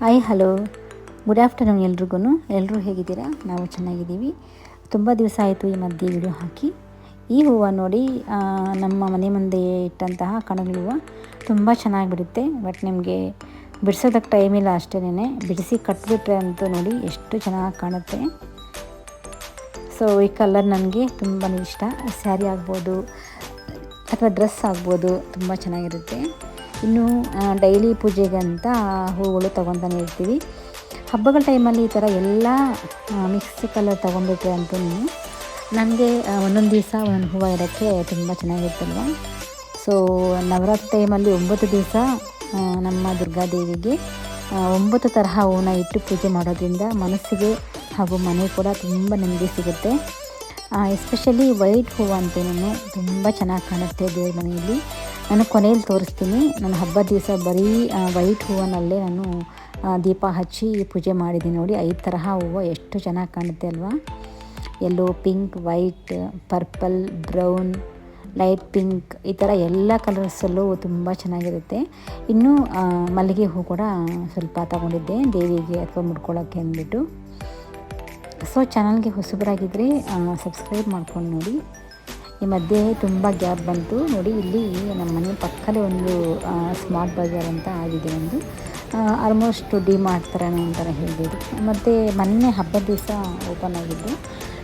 Hi hello good afternoon ಎಲ್ರಿಗೂ ಎಲ್ಲರೂ ಹೇಗಿದ್ದೀರಾ? ನಾವು ಚೆನ್ನಾಗಿದ್ದೀವಿ. ತುಂಬ ದಿವಸ ಆಯಿತು ಈ ಮಧ್ಯೆ ವಿಡಿಯೋ ಹಾಕಿ. ಈ ಹೂವು ನೋಡಿ ನಮ್ಮ ಮನೆ ಮುಂದೆ ಇಟ್ಟಂತಹ ಕಣಗಳ ಹೂವು ತುಂಬ ಚೆನ್ನಾಗಿ ಬಿಡುತ್ತೆ. ಬಟ್ ನಿಮಗೆ ಬಿಡಿಸೋದಕ್ಕೆ ಟೈಮ್ ಇಲ್ಲ ಅಷ್ಟೇನೆ ಬಿಡಿಸಿ ಕಟ್ಬಿಟ್ರೆ ಅಂತೂ ನೋಡಿ ಎಷ್ಟು ಚೆನ್ನಾಗಿ ಕಾಣುತ್ತೆ. ಸೊ ಈ ಕಲರ್ ನನಗೆ ತುಂಬಾ ಇಷ್ಟ. ಸ್ಯಾರಿ ಆಗ್ಬೋದು, ಅಥವಾ ಡ್ರೆಸ್ ಆಗ್ಬೋದು, ತುಂಬ ಚೆನ್ನಾಗಿರುತ್ತೆ. ಇನ್ನು ಡೈಲಿ ಪೂಜೆಗೆ ಅಂತ ಹೂಗಳು ತೊಗೊತಾನೆ ಇರ್ತೀವಿ. ಹಬ್ಬಗಳ ಟೈಮಲ್ಲಿ ಈ ಥರ ಎಲ್ಲ ಮಿಕ್ಸ್ ಕಲರ್ ತೊಗೊಂಡ್ಬಿಟ್ರೆ ಅಂತೂ ನನಗೆ ಒಂದೊಂದು ದಿವಸ ಒಂದೊಂದು ಹೂವು ಇಡೋಕ್ಕೆ ತುಂಬ ಚೆನ್ನಾಗಿರ್ತಲ್ವ ಸೊ ನವರಾತ್ರಿ ಟೈಮಲ್ಲಿ ಒಂಬತ್ತು ದಿವಸ ನಮ್ಮ ದುರ್ಗಾದೇವಿಗೆ ಒಂಬತ್ತು ತರಹ ಹೂವನ್ನ ಇಟ್ಟು ಪೂಜೆ ಮಾಡೋದ್ರಿಂದ ಮನಸ್ಸಿಗೆ ಹಾಗೂ ಮನೆ ಕೂಡ ತುಂಬ ನೆಮ್ಮದಿ ಸಿಗುತ್ತೆ. ಎಸ್ಪೆಷಲಿ ವೈಟ್ ಹೂವು ನಾನು ತುಂಬ ಚೆನ್ನಾಗಿ ಕಾಣುತ್ತೆ ದೇವ್ರ ಮನೆಯಲ್ಲಿ. ನಾನು ಕೊನೆಯಲ್ಲಿ ತೋರಿಸ್ತೀನಿ. ನನ್ನ ಹಬ್ಬದ ದಿವಸ ಬರೀ ವೈಟ್ ಹೂವನಲ್ಲೇ ನಾನು ದೀಪ ಹಚ್ಚಿ ಪೂಜೆ ಮಾಡಿದ್ದೀನಿ ನೋಡಿ. ಐದು ತರಹ ಹೂವು, ಎಷ್ಟು ಚೆನ್ನಾಗಿ ಕಾಣುತ್ತೆ ಅಲ್ವಾ? Yellow pink white purple brown light pink ಈ ಥರ ಎಲ್ಲ ಕಲರ್ಸಲ್ಲೂ ತುಂಬ ಚೆನ್ನಾಗಿರುತ್ತೆ. ಇನ್ನು ಮಲ್ಲಿಗೆ ಹೂ ಕೂಡ ಸ್ವಲ್ಪ ತಗೊಂಡಿದ್ದೆ, ದೇವಿಗೆ ಅಥವಾ ಮುಡ್ಕೊಳ್ಳೋಕ್ಕೆ ಅಂದ್ಬಿಟ್ಟು. ಸೊ ಚಾನಲ್ಗೆ ಹೊಸಬರಾಗಿದ್ದರೆ ಸಬ್ಸ್ಕ್ರೈಬ್ ಮಾಡ್ಕೊಂಡು ನೋಡಿ. ಈ ಮಧ್ಯೆ ತುಂಬ ಗ್ಯಾಪ್ ಬಂತು. ನೋಡಿ, ಇಲ್ಲಿ ನಮ್ಮ ಮನೆ ಪಕ್ಕದೇ ಒಂದು ಸ್ಮಾರ್ಟ್ ಬಜಾರ್ ಅಂತ ಆಗಿದೆ ಒಂದು. ಆಲ್ಮೋಸ್ಟ್ ಡಿ ಮಾರ್ಟ್ ಥರನೇ ಹೇಳ್ಬೋದು. ಮತ್ತು ಮೊನ್ನೆ ಹಬ್ಬದ ದಿವಸ ಓಪನ್ ಆಗಿದ್ದು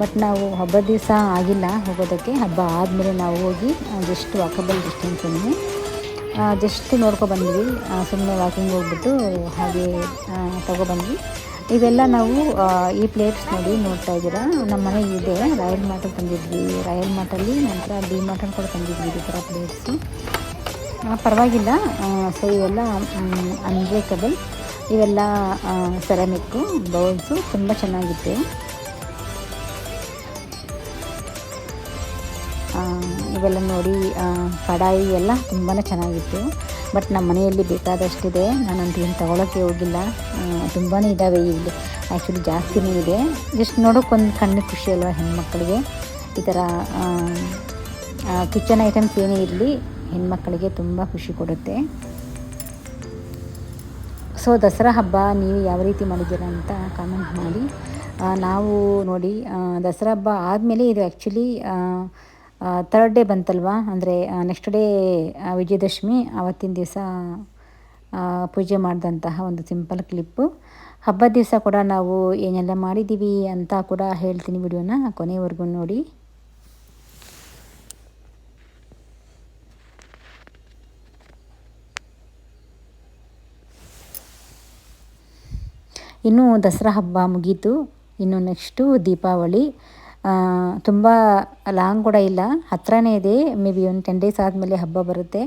ಬಟ್ ನಾವು ಹಬ್ಬದ ದಿವಸ ಆಗಿಲ್ಲ ಹೋಗೋದಕ್ಕೆ. ಹಬ್ಬ ಆದಮೇಲೆ ನಾವು ಹೋಗಿ ಜಸ್ಟ್ ವಾಕಬಲ್ ಡಿಸ್ಟೆನ್ಸನ್ನು ಜಸ್ಟ್ ನೋಡ್ಕೊಬಂದ್ವಿ ಸುಮ್ಮನೆ ವಾಕಿಂಗ್ ಹೋಗ್ಬಿಟ್ಟು ಹಾಗೆ ತೊಗೊಬಂದ್ವಿ ಇವೆಲ್ಲ ನಾವು ಈ ಪ್ಲೇಟ್ಸ್ ನೋಡಿ ನೋಡ್ತಾ ಇದ್ದೀರಾ? ನಮ್ಮ ಮನೆ ಇದೆ. ರಾಯಲ್ ಮಾರ್ಟಲ್ಲಿ ತಂದಿದ್ವಿ. ರಾಯಲ್ ಮಾರ್ಟಲ್ಲಿ ನಂತರ ಡಿ ಮಾರ್ಟಲ್ಲಿ ಕೂಡ ತಂದಿದ್ವಿ ಈ ಥರ ಪ್ಲೇಟ್ಸು ಪರವಾಗಿಲ್ಲ. ಸೊ ಇವೆಲ್ಲ ಅನ್ಬ್ರೇಕಬಲ್ ಇವೆಲ್ಲ ಸೆರಾಮಿಕ್ಕು ಬೌಲ್ಸು ತುಂಬ ಚೆನ್ನಾಗಿತ್ತು. ಇವೆಲ್ಲ ನೋಡಿ ಕಡಾಯಿ ಎಲ್ಲ ತುಂಬಾ ಚೆನ್ನಾಗಿತ್ತು. ಬಟ್ ನಮ್ಮ ಮನೆಯಲ್ಲಿ ಬೇಕಾದಷ್ಟಿದೆ. ನಾನಂತೂ ಏನು ತೊಗೊಳಕ್ಕೆ ಹೋಗಿಲ್ಲ. ತುಂಬಾ ಇದ್ದಾವೆ ಇಲ್ಲಿ. ಆ್ಯಕ್ಚುಲಿ ಜಾಸ್ತಿನೇ ಇದೆ. ಜಸ್ಟ್ ನೋಡೋಕ್ಕೊಂದು ಕಣ್ಣು ಖುಷಿ ಅಲ್ವಾ ಹೆಣ್ಮಕ್ಳಿಗೆ? ಈ ಥರ ಕಿಚನ್ ಐಟಮ್ಸ್ ಏನೇ ಇರಲಿ ಹೆಣ್ಮಕ್ಳಿಗೆ ತುಂಬ ಖುಷಿ ಕೊಡುತ್ತೆ. ಸೊ ದಸರಾ ಹಬ್ಬ ನೀವು ಯಾವ ರೀತಿ ಮಾಡಿದ್ದೀರಾ ಅಂತ ಕಾಮೆಂಟ್ ಮಾಡಿ. ನಾವು ನೋಡಿ ದಸರಾ ಹಬ್ಬ ಆದಮೇಲೆ ಇದು ಆ್ಯಕ್ಚುಲಿ ತರ್ಡ್ ಡೇ ಬಂತಲ್ವಾ? ಅಂದರೆ ನೆಕ್ಸ್ಟ್ ಡೇ ವಿಜಯದಶಮಿ ಆವತ್ತಿನ ದಿವಸ ಪೂಜೆ ಮಾಡಿದಂತಹ ಒಂದು ಸಿಂಪಲ್ ಕ್ಲಿಪ್ಪು ಹಬ್ಬದ ದಿವಸ ಕೂಡ ನಾವು ಏನೆಲ್ಲ ಮಾಡಿದ್ದೀವಿ ಅಂತ ಕೂಡ ಹೇಳ್ತೀನಿ ವಿಡಿಯೋನ ಕೊನೆವರೆಗೂ ನೋಡಿ. ಇನ್ನು ದಸರಾ ಹಬ್ಬ ಮುಗೀತು. ಇನ್ನು ನೆಕ್ಸ್ಟು ದೀಪಾವಳಿ. ತುಂಬ ಲಾಂಗ್ ಕೂಡ ಇಲ್ಲ. ಹತ್ರನೇ ಇದೆ. ಮೇ ಬಿ ಒಂದು ಟೆನ್ ಡೇಸ್ ಆದಮೇಲೆ ಹಬ್ಬ ಬರುತ್ತೆ.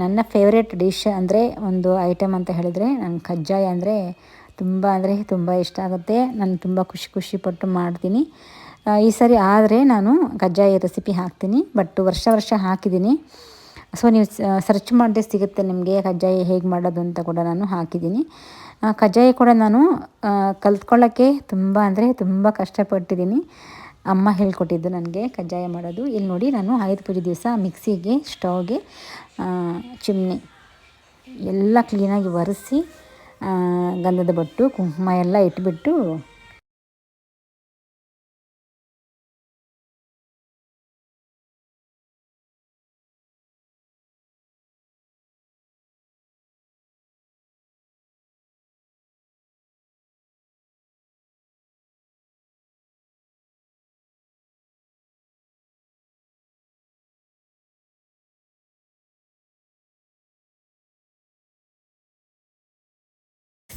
ನನ್ನ ಫೇವ್ರೆಟ್ ಡಿಶ್ ಅಂದರೆ ಒಂದು ಐಟಮ್ ಅಂತ ಹೇಳಿದರೆ ನಂಗೆ ಕಜ್ಜಾಯ ಅಂದರೆ ತುಂಬ ಅಂದರೆ ತುಂಬ ಇಷ್ಟ ಆಗುತ್ತೆ. ನಾನು ತುಂಬ ಖುಷಿ ಖುಷಿ ಪಟ್ಟು ಮಾಡ್ತೀನಿ. ಈ ಸರಿ ಆದರೆ ನಾನು ಕಜ್ಜಾಯ ರೆಸಿಪಿ ಹಾಕ್ತೀನಿ. ಬಟ್ ವರ್ಷ ವರ್ಷ ಹಾಕಿದ್ದೀನಿ. ಸೊ ನೀವು ಸರ್ಚ್ ಮಾಡಿದ್ರೆ ಸಿಗುತ್ತೆ ನಿಮಗೆ ಕಜ್ಜಾಯ ಹೇಗೆ ಮಾಡೋದು ಅಂತ ಕೂಡ ನಾನು ಹಾಕಿದ್ದೀನಿ. ಕಜ್ಜಾಯ ಕೂಡ ನಾನು ಕಲ್ತ್ಕೊಳ್ಳೋಕ್ಕೆ ತುಂಬ ಅಂದರೆ ತುಂಬ ಕಷ್ಟಪಟ್ಟಿದ್ದೀನಿ. ಅಮ್ಮ ಹೇಳ್ಕೊಟ್ಟಿದ್ದು ನನಗೆ ಕಜ್ಜಾಯ ಮಾಡೋದು. ಇಲ್ಲಿ ನೋಡಿ ನಾನು ಆಯುಧ ಪೂಜೆ ದಿವಸ ಮಿಕ್ಸಿಗೆ, ಸ್ಟವ್ಗೆ ಚಿಮ್ನಿ ಎಲ್ಲ ಕ್ಲೀನಾಗಿ ಒರೆಸಿ ಗಂಧದ ಬಟ್ಟು, ಕುಂಕುಮ ಎಲ್ಲ ಇಟ್ಬಿಟ್ಟು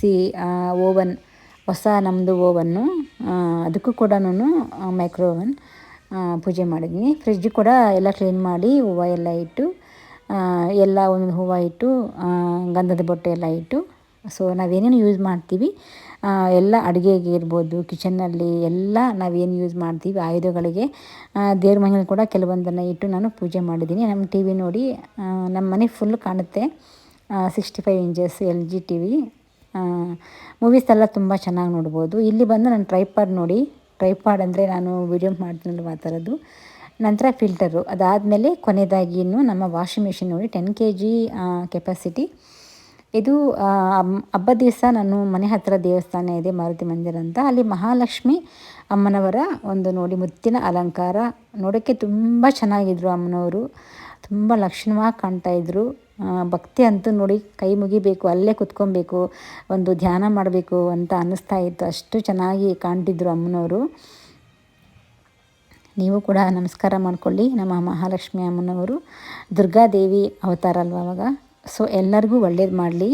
ಸಿ ಓವನ್, ಹೊಸ ನಮ್ಮದು ಓವನ್ನು ಅದಕ್ಕೂ ಕೂಡ ನಾನು ಮೈಕ್ರೋ ಓವನ್ ಪೂಜೆ ಮಾಡಿದ್ದೀನಿ ಫ್ರಿಜ್ ಕೂಡ ಎಲ್ಲ ಕ್ಲೀನ್ ಮಾಡಿ ಹೂವು ಎಲ್ಲ ಇಟ್ಟು ಎಲ್ಲ ಒಂದು ಹೂವು ಇಟ್ಟು ಗಂಧದ ಬೊಟ್ಟೆ ಎಲ್ಲ ಇಟ್ಟು ಸೊ ನಾವೇನೇನು ಯೂಸ್ ಮಾಡ್ತೀವಿ ಎಲ್ಲ ಅಡುಗೆಗೆ ಇರ್ಬೋದು ಕಿಚನ್ನಲ್ಲಿ ಎಲ್ಲ ನಾವೇನು ಯೂಸ್ ಮಾಡ್ತೀವಿ, ಆಯುಧಗಳಿಗೆ ದೇವ್ರ ಮನೇಲಿ ಕೂಡ ಕೆಲವೊಂದನ್ನು ಇಟ್ಟು ನಾನು ಪೂಜೆ ಮಾಡಿದ್ದೀನಿ. ನಮ್ಮ ಟಿ ವಿ ನೋಡಿ ನಮ್ಮ ಮನೆ ಫುಲ್ ಕಾಣುತ್ತೆ sixty five inches L G T V movies ಎಲ್ಲ ತುಂಬ ಚೆನ್ನಾಗಿ ನೋಡ್ಬೋದು. ಇಲ್ಲಿ ಬಂದು ನಾನು ಟ್ರೈಪಾಡ್ ನೋಡಿ ಟ್ರೈಪಾಡ್ ಅಂದರೆ ನಾನು ವಿಡಿಯೋ ಮಾಡ್ತೀನಲ್ವ ಆ ಥರದ್ದು ನಂತರ ಫಿಲ್ಟರು ಅದಾದಮೇಲೆ ಕೊನೆಯದಾಗಿ ಇನ್ನು ನಮ್ಮ ವಾಷಿಂಗ್ ಮಿಷಿನ್ ನೋಡಿ ಟೆನ್ ಕೆ ಜಿ ಕೆಪಾಸಿಟಿ ಇದು ಹಬ್ಬದ ದಿವಸ ನಾನು ಮನೆ ಹತ್ತಿರ ದೇವಸ್ಥಾನ ಇದೆ, ಮಾರುತಿ ಮಂದಿರ ಅಂತ. ಅಲ್ಲಿ ಮಹಾಲಕ್ಷ್ಮಿ ಅಮ್ಮನವರ ಒಂದು ನೋಡಿ ಮುತ್ತಿನ ಅಲಂಕಾರ ನೋಡೋಕ್ಕೆ ತುಂಬ ಚೆನ್ನಾಗಿದ್ರು ಅಮ್ಮನವರು. ತುಂಬ ಲಕ್ಷಣವಾಗಿ ಕಾಣ್ತಾಯಿದ್ರು ಭಕ್ತಿ ಅಂತೂ ನೋಡಿ ಕೈ ಮುಗಿಬೇಕು, ಅಲ್ಲೇ ಕುತ್ಕೊಬೇಕು, ಒಂದು ಧ್ಯಾನ ಮಾಡಬೇಕು ಅಂತ ಅನ್ನಿಸ್ತಾ ಇತ್ತು. ಅಷ್ಟು ಚೆನ್ನಾಗಿ ಕಾಣ್ತಿದ್ರು ಅಮ್ಮನವರು. ನೀವು ಕೂಡ ನಮಸ್ಕಾರ ಮಾಡಿಕೊಳ್ಳಿ, ನಮ್ಮ ಮಹಾಲಕ್ಷ್ಮಿ ಅಮ್ಮನವರು. ದುರ್ಗಾದೇವಿ ಅವತಾರ ಅಲ್ವ ಅವಾಗ? ಸೊ ಎಲ್ಲರಿಗೂ ಒಳ್ಳೇದು ಮಾಡಲಿ.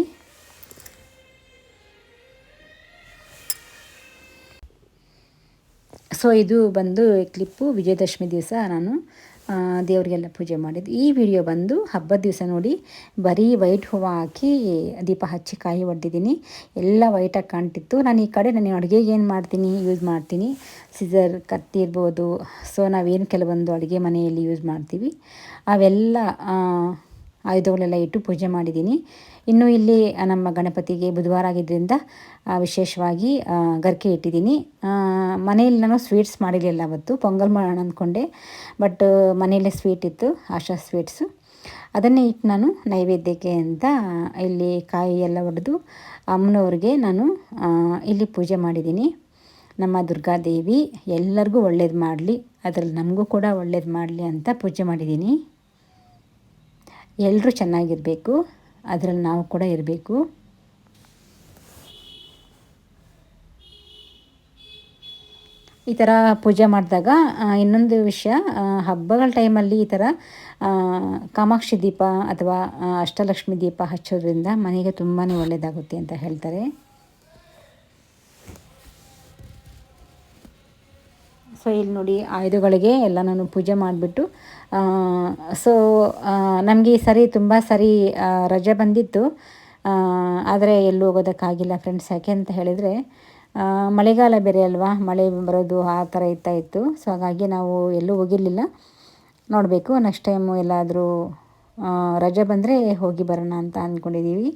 ಸೊ ಇದು ಬಂದು ಕ್ಲಿಪ್ಪು ವಿಜಯದಶಮಿ ದಿವಸ ನಾನು. ದೇವರಿಗೆಲ್ಲ ಪೂಜೆ ಮಾಡಿದ್ದು. ಈ ವಿಡಿಯೋ ಬಂದು ಹಬ್ಬದ ದಿವಸ ನೋಡಿ ಬರೀ ವೈಟ್ ಹೂವು ಹಾಕಿ ದೀಪ ಹಚ್ಚಿ ಕಾಯಿ ಹೊಡೆದಿದ್ದೀನಿ ಎಲ್ಲ ವೈಟಾಗಿ ಕಾಣ್ತಿತ್ತು. ನಾನು ಈ ಕಡೆ ನಾನು ಅಡುಗೆಗೆ ಏನು ಮಾಡ್ತೀನಿ ಯೂಸ್ ಮಾಡ್ತೀನಿ. ಸಿಸರ್ ಕತ್ತಿ ಇರ್ಬೋದು. ಸೊ ನಾವೇನು ಕೆಲವೊಂದು ಅಡುಗೆ ಮನೆಯಲ್ಲಿ ಯೂಸ್ ಮಾಡ್ತೀವಿ. ಅವೆಲ್ಲ ಆಯುಧಗಳೆಲ್ಲ ಇಟ್ಟು ಪೂಜೆ ಮಾಡಿದ್ದೀನಿ. ಇನ್ನು ಇಲ್ಲಿ ನಮ್ಮ ಗಣಪತಿಗೆ ಬುಧವಾರ ಆಗಿದ್ದರಿಂದ ವಿಶೇಷವಾಗಿ ಗರಿಕೆ ಇಟ್ಟಿದ್ದೀನಿ. ಮನೆಯಲ್ಲಿ ನಾನು ಸ್ವೀಟ್ಸ್ ಮಾಡಿರಲಿಲ್ಲ ಅವತ್ತು, ಪೊಂಗಲ್ ಮಾಡೋಣ ಅಂದ್ಕೊಂಡೆ. ಬಟ್, ಮನೆಯಲ್ಲೇ ಸ್ವೀಟ್ ಇತ್ತು, ಆಶಾ ಸ್ವೀಟ್ಸು. ಅದನ್ನೇ ಇಟ್ಟು ನಾನು ನೈವೇದ್ಯಕ್ಕೆ ಅಂತ, ಇಲ್ಲಿ ಕಾಯಿ ಎಲ್ಲ ಹೊಡೆದು ಅಮ್ಮನವ್ರಿಗೆ ನಾನು ಇಲ್ಲಿ ಪೂಜೆ ಮಾಡಿದ್ದೀನಿ. ನಮ್ಮ ದುರ್ಗಾದೇವಿ ಎಲ್ಲರಿಗೂ ಒಳ್ಳೇದು ಮಾಡಲಿ, ಅದರಲ್ಲಿ ನಮಗೂ ಕೂಡ ಒಳ್ಳೇದು ಮಾಡಲಿ ಅಂತ ಪೂಜೆ ಮಾಡಿದ್ದೀನಿ. ಎಲ್ಲರೂ ಚೆನ್ನಾಗಿರಬೇಕು. ಅದರಲ್ಲಿ ನಾವು ಕೂಡ ಇರಬೇಕು. ಈ ಥರ ಪೂಜೆ ಮಾಡಿದಾಗ ಇನ್ನೊಂದು ವಿಷಯ ಹಬ್ಬಗಳ ಟೈಮಲ್ಲಿ ಈ ಥರ ಕಾಮಾಕ್ಷಿ ದೀಪ ಅಥವಾ ಅಷ್ಟಲಕ್ಷ್ಮಿ ದೀಪ ಹಚ್ಚೋದ್ರಿಂದ ಮನೆಗೆ ತುಂಬಾ ಒಳ್ಳೆಯದಾಗುತ್ತೆ ಅಂತ ಹೇಳ್ತಾರೆ. ಸೊ ಇಲ್ಲಿ ನೋಡಿ ಆಯುಧಗಳಿಗೆ ಎಲ್ಲ ನಾನು ಪೂಜೆ ಮಾಡಿಬಿಟ್ಟು ಸೊ ನಮಗೆ ಈ ಸರಿ ತುಂಬ ಸರಿ ರಜೆ ಬಂದಿತ್ತು. ಆದರೆ ಎಲ್ಲೂ ಹೋಗೋದಕ್ಕಾಗಿಲ್ಲ ಫ್ರೆಂಡ್ಸ್ ಯಾಕೆ ಅಂತ ಹೇಳಿದರೆ ಮಳೆಗಾಲ ಬೇರೆ ಅಲ್ವಾ? ಮಳೆ ಬರೋದು ಆ ಥರ ಇರ್ತಾ ಇತ್ತು. ಸೊ ಹಾಗಾಗಿ ನಾವು ಎಲ್ಲೂ ಹೋಗಿರಲಿಲ್ಲ. ನೋಡಬೇಕು ನೆಕ್ಸ್ಟ್ ಟೈಮು ಎಲ್ಲಾದರೂ ರಜೆ ಬಂದರೆ ಹೋಗಿ ಬರೋಣ ಅಂತ ಅಂದ್ಕೊಂಡಿದ್ದೀವಿ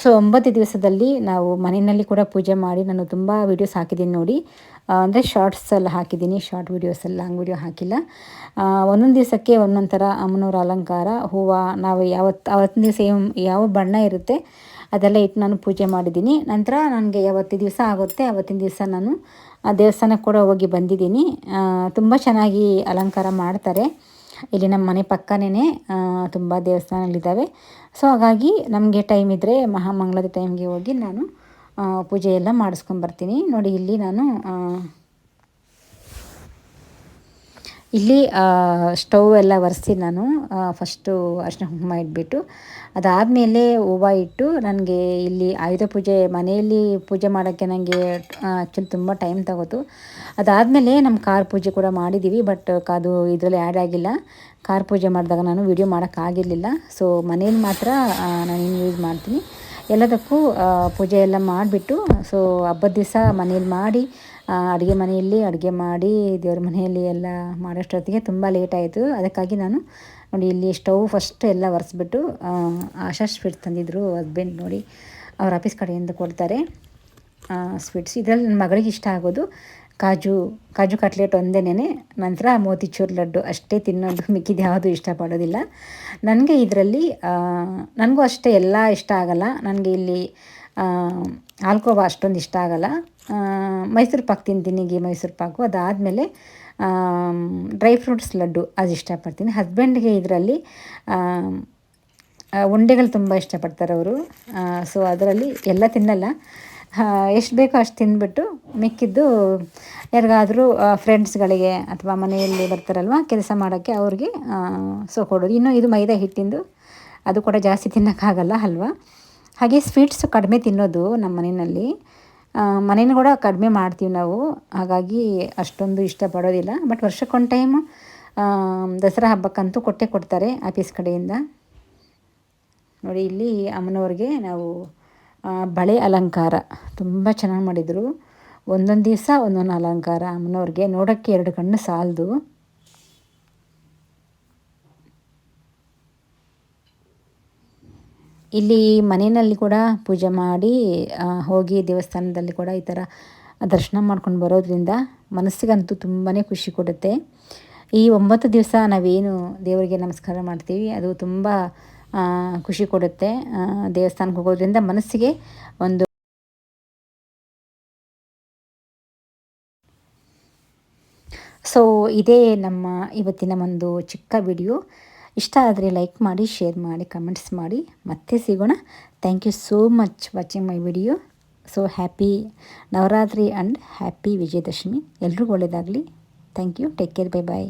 ಸೊ ಒಂಬತ್ತು ದಿವಸದಲ್ಲಿ ನಾವು ಮನೆಯಲ್ಲಿ ಕೂಡ ಪೂಜೆ ಮಾಡಿ ನಾನು ತುಂಬ ವೀಡಿಯೋಸ್ ಹಾಕಿದ್ದೀನಿ ನೋಡಿ. ಅಂದರೆ ಶಾರ್ಟ್ಸ್ ಎಲ್ಲ ಹಾಕಿದ್ದೀನಿ ಶಾರ್ಟ್ ವೀಡಿಯೋಸಲ್ಲಿ ಲಾಂಗ್ ವೀಡಿಯೋ ಹಾಕಿಲ್ಲ. ಒಂದೊಂದು ದಿವಸಕ್ಕೆ ಒಂದೊಂದು ಥರ ಅಮ್ಮನವ್ರ ಅಲಂಕಾರ, ಹೂವು, ನಾವು ಯಾವತ್ತು ಅವತ್ತಿನ ದಿವಸ ಯಾವ ಬಣ್ಣ ಇರುತ್ತೆ ಅದೆಲ್ಲ ಇಟ್ಟು ನಾನು ಪೂಜೆ ಮಾಡಿದ್ದೀನಿ. ನಂತರ ನನಗೆ ಯಾವತ್ತು ದಿವಸ ಆಗುತ್ತೆ, ಅವತ್ತಿನ ದಿವಸ ನಾನು ದೇವಸ್ಥಾನಕ್ಕೆ ಕೂಡ ಹೋಗಿ ಬಂದಿದ್ದೀನಿ. ತುಂಬ ಚೆನ್ನಾಗಿ ಅಲಂಕಾರ ಮಾಡ್ತಾರೆ. ಇಲ್ಲಿ ನಮ್ಮ ಮನೆ ಪಕ್ಕನೇ ತುಂಬ ದೇವಸ್ಥಾನಗಳಿದ್ದಾವೆ. ಸೊ ಹಾಗಾಗಿ ನಮಗೆ ಟೈಮ್ ಇದ್ದರೆ ಮಹಾಮಂಗಳದ ಟೈಮ್ಗೆ ಹೋಗಿ ನಾನು ಪೂಜೆ ಎಲ್ಲ ಮಾಡಿಸ್ಕೊಂಬರ್ತೀನಿ ನೋಡಿ, ಇಲ್ಲಿ ನಾನು ಇಲ್ಲಿ ಸ್ಟವ್ ಎಲ್ಲ ಒರೆಸಿ ನಾನು ಫಸ್ಟು ಅರ್ಶಿನ ಕುಂಕುಮ ಇಟ್ಬಿಟ್ಟು, ಅದಾದಮೇಲೆ ಹೂವು ಇಟ್ಟು ನನಗೆ ಇಲ್ಲಿ ಆಯುಧ ಪೂಜೆ, ಮನೆಯಲ್ಲಿ ಪೂಜೆ ಮಾಡೋಕ್ಕೆ ನನಗೆ ಆ್ಯಕ್ಚುಲಿ ತುಂಬ ಟೈಮ್ ತಗೋತು. ಅದಾದಮೇಲೆ ನಮ್ಮ ಕಾರ್ ಪೂಜೆ ಕೂಡ ಮಾಡಿದ್ದೀವಿ ಬಟ್ ಅದು ಇದರಲ್ಲಿ ಆ್ಯಡ್ ಆಗಿಲ್ಲ. ಕಾರ್ ಪೂಜೆ ಮಾಡಿದಾಗ ನಾನು ವೀಡಿಯೋ ಮಾಡೋಕ್ಕಾಗಿರಲಿಲ್ಲ. ಸೊ ಮನೇಲಿ ಮಾತ್ರ ನಾನು ಯೂಸ್ ಮಾಡ್ತೀನಿ. ಎಲ್ಲದಕ್ಕೂ ಪೂಜೆ ಎಲ್ಲ ಮಾಡಿಬಿಟ್ಟು, ಸೊ ಹಬ್ಬದ ದಿವಸ ಮನೇಲಿ ಮಾಡಿ ಅಡುಗೆ ಮನೆಯಲ್ಲಿ ಅಡುಗೆ ಮಾಡಿ, ದೇವ್ರ ಮನೆಯಲ್ಲಿ ಎಲ್ಲ ಮಾಡೋಷ್ಟೊತ್ತಿಗೆ ತುಂಬ ಲೇಟ್ ಆಯಿತು. ಅದಕ್ಕಾಗಿ ನಾನು ನೋಡಿ ಇಲ್ಲಿ ಸ್ಟವ್ ಫಸ್ಟ್ ಎಲ್ಲ ಒರೆಸ್ಬಿಟ್ಟು ಆಶಾ ಸ್ವೀಟ್ಸ್ ತಂದಿದ್ದರು ಹಸ್ಬೆಂಡ್ ನೋಡಿ. ಅವ್ರ ಆಫೀಸ್ ಕಡೆಯಿಂದ ಕೊಡ್ತಾರೆ. ಸ್ವೀಟ್ಸ್ ಇದರಲ್ಲಿ ನನ್ನ ಮಗಳಿಗೆ ಇಷ್ಟ ಆಗೋದು ಕಾಜು ಕಾಜು ಕಟ್ಲೆಟ್ ಒಂದೇನೆ ನಂತರ ಮೋತಿಚೂರ್ ಲಡ್ಡು ಅಷ್ಟೇ ತಿನ್ನೋದು ಮಿಕ್ಕಿದ ಯಾವುದು ಇಷ್ಟಪಡೋದಿಲ್ಲ. ನನಗೆ ಇದರಲ್ಲಿ ನನಗೂ ಅಷ್ಟೇ ಎಲ್ಲ ಇಷ್ಟ ಆಗಲ್ಲ. ನನಗೆ ಇಲ್ಲಿ ಆಲ್ಕೋವಾ ಅಷ್ಟೊಂದು ಇಷ್ಟ ಆಗಲ್ಲ. ಮೈಸೂರು ಪಾಕ್ ತಿಂತೀನಿ ಗೀ ಮೈಸೂರು ಪಾಕು. ಅದಾದಮೇಲೆ ಡ್ರೈ ಫ್ರೂಟ್ಸ್ ಲಡ್ಡು ಅದು ಇಷ್ಟಪಡ್ತೀನಿ. ಹಸ್ಬೆಂಡ್ಗೆ ಇದರಲ್ಲಿ ಉಂಡೆಗಳು ತುಂಬ ಇಷ್ಟಪಡ್ತಾರೆ ಅವರು. ಸೊ ಅದರಲ್ಲಿ ಎಲ್ಲ ತಿನ್ನಲ್ಲ. ಎಷ್ಟು ಬೇಕೋ ಅಷ್ಟು ತಿಂದ್ಬಿಟ್ಟು ಮಿಕ್ಕಿದ್ದು ಯಾರಿಗಾದರೂ ಫ್ರೆಂಡ್ಸ್ಗಳಿಗೆ ಅಥವಾ ಮನೆಯಲ್ಲಿ ಬರ್ತಾರಲ್ವ, ಕೆಲಸ ಮಾಡೋಕ್ಕೆ ಅವ್ರಿಗೆ ಸೊ ಕೊಡೋದು. ಇನ್ನು ಇದು ಮೈದಾ ಹಿಟ್ಟಿಂದು, ಅದು ಕೂಡ ಜಾಸ್ತಿ ತಿನ್ನೋಕ್ಕಾಗಲ್ಲ ಅಲ್ವಾ? ಹಾಗೆ ಸ್ವೀಟ್ಸ್ ಕಡಿಮೆ ತಿನ್ನೋದು ನಮ್ಮ ಮನೆಯಲ್ಲಿ. ಮನೇನೂ ಕೂಡ ಕಡಿಮೆ ಮಾಡ್ತೀವಿ ನಾವು. ಹಾಗಾಗಿ ಅಷ್ಟೊಂದು ಇಷ್ಟಪಡೋದಿಲ್ಲ. ಬಟ್ ವರ್ಷಕ್ಕೊಂದು ಟೈಮ್ ದಸರಾ ಹಬ್ಬಕ್ಕಂತೂ ಕೊಟ್ಟೆ ಕೊಡ್ತಾರೆ ಆಫೀಸ್ ಕಡೆಯಿಂದ. ನೋಡಿ, ಇಲ್ಲಿ ಅಮ್ಮನವ್ರಿಗೆ ನಾವು ಬಳೆ ಅಲಂಕಾರ ತುಂಬ ಚೆನ್ನಾಗಿ ಮಾಡಿದರು. ಒಂದೊಂದು ದಿವಸ ಒಂದೊಂದು ಅಲಂಕಾರ ಅಮ್ಮನವ್ರಿಗೆ. ನೋಡೋಕ್ಕೆ ಎರಡು ಕಣ್ಣು ಸಾಲದು. ಇಲ್ಲಿ ಮನೆಯಲ್ಲಿ ಕೂಡ ಪೂಜೆ ಮಾಡಿ ಹೋಗಿ ದೇವಸ್ಥಾನದಲ್ಲಿ ಕೂಡ ಈ ಥರ ದರ್ಶನ ಮಾಡ್ಕೊಂಡು ಬರೋದ್ರಿಂದ ಮನಸ್ಸಿಗಂತೂ ತುಂಬಾ ಖುಷಿ ಕೊಡುತ್ತೆ. ಈ ಒಂಬತ್ತು ದಿವಸ ನಾವೇನು ದೇವರಿಗೆ ನಮಸ್ಕಾರ ಮಾಡ್ತೀವಿ, ಅದು ತುಂಬ ಖುಷಿ ಕೊಡುತ್ತೆ. ದೇವಸ್ಥಾನಕ್ಕೆ ಹೋಗೋದ್ರಿಂದ ಮನಸ್ಸಿಗೆ ಒಂದು ಸೊ ಇದೇ ನಮ್ಮ ಇವತ್ತಿನ ಒಂದು ಚಿಕ್ಕ ವಿಡಿಯೋ. ಇಷ್ಟ ಆದರೆ ಲೈಕ್ ಮಾಡಿ ಶೇರ್ ಮಾಡಿ ಕಮೆಂಟ್ಸ್ ಮಾಡಿ. ಮತ್ತೆ ಸಿಗೋಣ. Thank you so much watching my video so happy Navaratri and happy Vijayadashami ಎಲ್ರಿಗೂ ಒಳ್ಳೆಯದಾಗಲಿ thank you take care bye bye